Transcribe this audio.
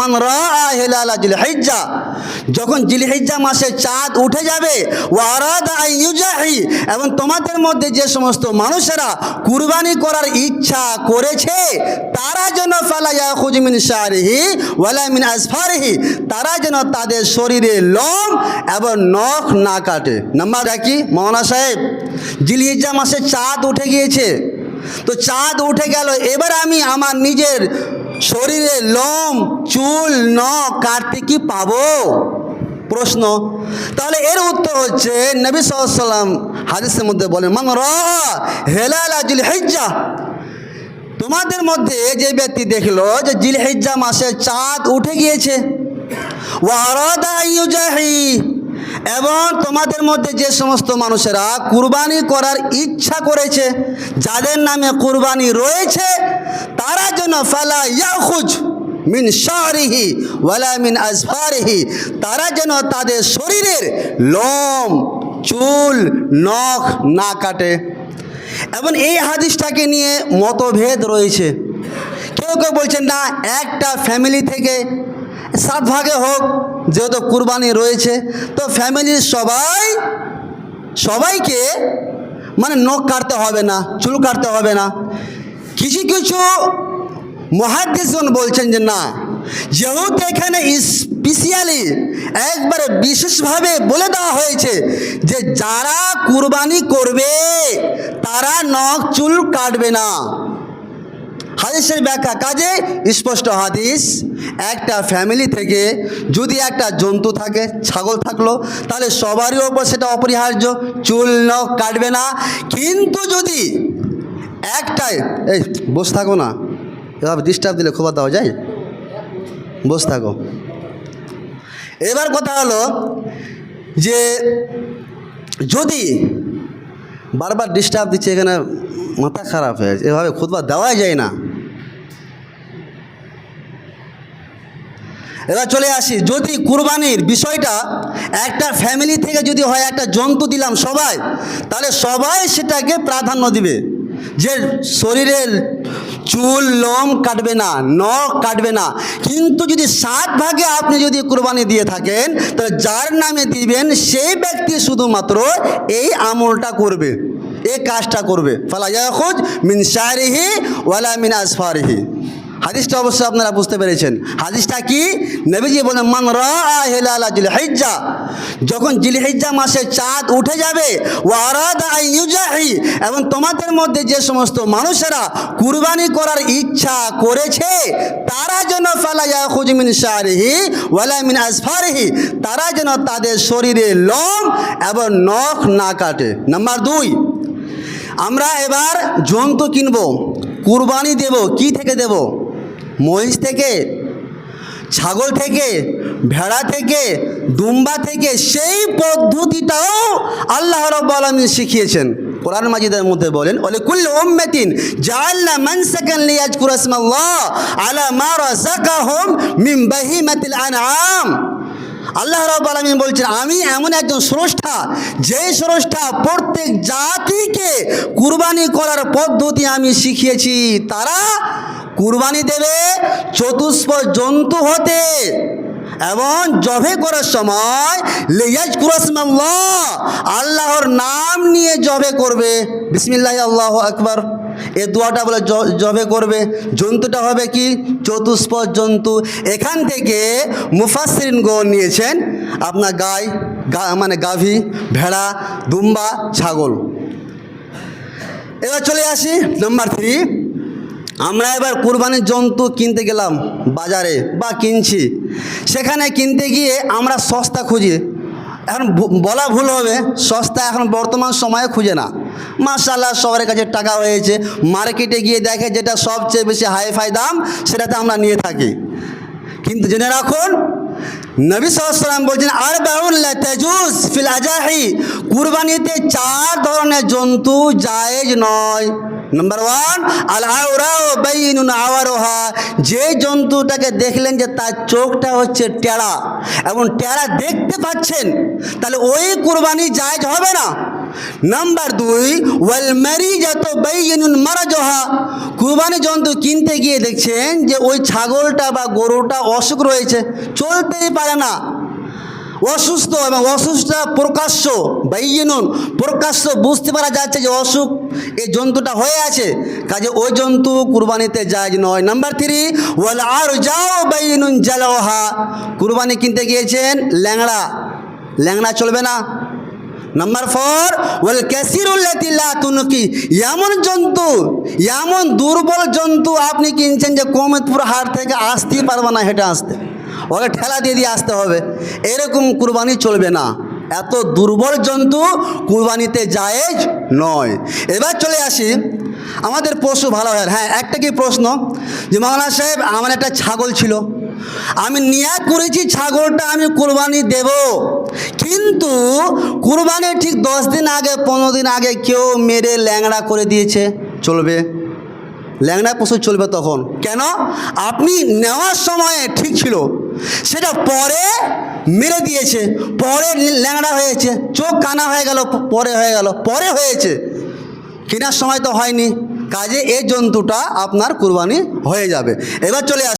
মান জিলহিজ্জা। যখন জিলহিজ্জা মাসে চাঁদ উঠে যাবে ওয়ারাদ এবং তোমাদের মধ্যে যে সমস্ত মানুষেরা কুরবানি করার ইচ্ছা করেছে, তারা যেন ফালা ইয়াখুজ মিন শারিহি ওয়ালা মিন আসফারিহি, তারা যেন তাদের শরীরে লোম এবং নখ না কাটে। নাম্বার কি মৌলানা সাহেব, জিলহিজ্জা মাসে চাঁদ উঠে গিয়েছে। তো চাঁদ উঠে গেল, এবার আমি আমার নিজের শরীরে লোম, চুল, নখ কাটতে কি পাবো? প্রশ্ন। তাহলে এর উত্তর হচ্ছে, নবী সাল্লাম হাদিসের মধ্যে বলেন, মান রা হেলাল জিল হিজ্জা তোমাদের মধ্যে যে ব্যক্তি দেখল যে জিলহিজ্জা মাসে চাঁদ উঠে গিয়েছে এবং তোমাদের মধ্যে যে সমস্ত মানুষেরা কুরবানি করার ইচ্ছা করেছে, যাদের নামে কুরবানি রয়েছে তারা যেন ফালা ইয়াখুজ মিন শাহরিহি ওয়ালা মিন আজফারিহি, তারা যেন তাদের শরীরের লোম, চুল, নখ না কাটে। এবং এই হাদিসটাকে নিয়ে মতভেদ রয়েছে। কেউ কেউ বলছেন, না, একটা ফ্যামিলি থেকে সাত ভাগে হোক, যেহেতু কুরবানি রয়েছে, তো ফ্যামিলির সবাই, সবাইকে মানে নখ কাটতে হবে না, চুল কাটতে হবে না। কিছু কিছু মহাদেশন বলছেন যে না, যেহেতু এখানে স্পেশালি একবারে বিশেষভাবে বলে দেওয়া হয়েছে যে যারা কুরবানি করবে, তারা নখ, চুল কাটবে না। হাদিসের ব্যাখ্যা কাজে স্পষ্ট হাদিস, একটা ফ্যামিলি থেকে যদি একটা জন্তু থাকে, ছাগল থাকল, তাহলে সবারই ওপর সেটা অপরিহার্য, চুল, নখ কাটবে না। কিন্তু যদি একটাই, এই বসে থাকো না। এভাবে ডিস্টার্ব দিলে খবর দেওয়া যায় বসে থাকো। এবার কথা হলো যে, যদি বারবার ডিস্টার্ব দিচ্ছে, এখানে মাথা খারাপ হয়ে যাচ্ছে, এভাবে খুদবা দেওয়াই যায় না। এবার চলে আসি, যদি কুরবানির বিষয়টা একটা ফ্যামিলি থেকে যদি হয়, একটা জন্তু দিলাম সবাই, তাহলে সবাই সেটাকে প্রাধান্য দিবে। যে শরীরের চুল, লম কাটবে না, নখ কাটবে না, কিন্তু যদি সাত ভাগে আপনি যদি কোরবানি দিয়ে থাকেন, তাহলে যার নামে দিবেন, সেই ব্যক্তি শুধুমাত্র এই আমলটা করবে, এই কাজটা করবে। ফালা ইয়াখুজ মিন শারিহি ওয়ালা মিন আসফারিহি। হাদিসটা অবশ্যই আপনারা বুঝতে পেরেছেন। হাদিসটা কি? নবীজি বলেন, মান রা হেলালা জিলহিজ্জা যখন জিলহিজ্জা মাসে চাঁদ উঠে যাবে এবং তোমাদের মধ্যে যে সমস্ত মানুষেরা কুরবানি করার ইচ্ছা করেছে, তারা যেন ফালা ইয়াখুজ শারিহি ওয়ালা আসফারিহি, তারা যেন তাদের শরীরে লোম এবং নখ না কাটে। নাম্বার দুই, আমরা এবার জন্তু কিনব, কুরবানি দেব, কি থেকে দেব? মহিষ থেকে, ছাগল থেকে, ভেড়া থেকে, দুম্বা থেকে, সেই পদ্ধতিটাও আল্লাহ রব্বুল আলামিন শিখিয়েছেন। কোরআন মাজিদের মধ্যে বলেন ওলে কুল উম্মাতিন জাআলনা মানসাকান লিয়াজকুরা ইসমাল্লাহ আলা মা রাযাকাহুম মিন বাহিমাতিল আনআম। আল্লাহ রব আলমিন বলছেন, আমি এমন একজন স্রষ্টা যে স্রষ্টা প্রত্যেক জাতিকে কুরবানি করার পদ্ধতি আমি শিখিয়েছি, তারা কুরবানি দেবে চতুষ্প জন্তু হতে। এবং জবে করার সময় লেয়াজ কুরাসমাল্লাহ আল্লাহর নাম নিয়ে জবে করবে। বিসমিল্লাহ, আল্লাহ আকবার। এ দোয়াটা বলে জবে করবে। জন্তুটা হবে কি? চতুষ্প জন্তু। এখান থেকে মুফাসরিন গণ নিয়েছেন আপনার গাই মানে গাভী, ভেড়া, দুম্বা, ছাগল। এবার চলে আসি নাম্বার থ্রি আমরা এবার কুরবানির জন্তু কিনতে গেলাম বাজারে বা কিনছি। সেখানে কিনতে গিয়ে আমরা সস্তা খুঁজি। এখন বলা ভুল হবে, সস্তা এখন বর্তমান সময়ে খুঁজে না। মার্শাল্লাহ সবার কাছে টাকা হয়েছে মার্কেটে গিয়ে দেখে যেটা সবচেয়ে বেশি হাইফাই দাম, সেটাতে আমরা নিয়ে থাকি। কিন্তু জেনে রাখুন, নবী সাল্লাম বলছেন আর বাউল্লা তেজুস ফিল আজাহি। কুরবানিতে চার ধরনের জন্তু জায়েজ নয়। নাম্বার ওয়ান আল আওয়ারোহা যে জন্তুটাকে দেখলেন যে তার চোখটা হচ্ছে টেরা, এবং টেরা দেখতে পাচ্ছেন, তাহলে ওই কুরবানি জায়েজ হবে না। নাম্বার দুই ওয়াল মারি যত বাইনুন মারাজহা। কুরবানি জন্তু কিনতে গিয়ে দেখছেন যে ওই ছাগলটা বা গরুটা অসুখ রয়েছে, চলতেই পারে না। অসুস্থ এবং অসুস্থ প্রকাশ্য বাইনুন প্রকাশ্য বুঝতে পারা যাচ্ছে যে অসুখ এই জন্তুটা হয়ে আছে। কাজে ওই জন্তু কুরবানিতে যায় নয়। নাম্বার থ্রি ওয়াল আর যাও বাইনুন জালহা কুরবানি কিনতে গিয়েছেন ল্যাংড়া। ল্যাংড়া চলবে না। নাম্বার ফোর ওয়াল ক্যাসিরুল্লাতিল্লা তুনকি। এমন জন্তু, এমন দুর্বল জন্তু আপনি কিনছেন যে কমেতপুর হাট থেকে আসতেই পারবে না হেঁটে আসতে। ওকে ঠেলা দিয়ে দিয়ে আসতে হবে। এরকম কুরবানি চলবে না। এত দুর্বল জন্তু কুরবানিতে জায়েজ নয়। এবার চলে আসি। আমাদের পশু ভালো হয় হ্যাঁ একটা কি প্রশ্ন? যে মাওলানা সাহেব, আমার একটা ছাগল ছিল। আমি নিয়াত করেছি ছাগলটা, আমি কুরবানি দেব। কিন্তু কুরবানির ঠিক দশ দিন আগে, পনেরো দিন আগে কেউ মেরে ল্যাংড়া করে দিয়েছে। চলবে। ল্যাংড়া পশু চলবে তখন। কেন? আপনি নেওয়ার সময়ে ঠিক ছিল। সেটা পরে মেরে দিয়েছে, পরে ল্যাংড়া হয়েছে, চোখ কানা হয়ে গেল, পরে হয়ে গেল, পরে হয়েছে। কেনার সময় তো হয়নি। কাজে এই জন্তুটা আপনার কুরবানি হয়ে যাবে। এবার চলে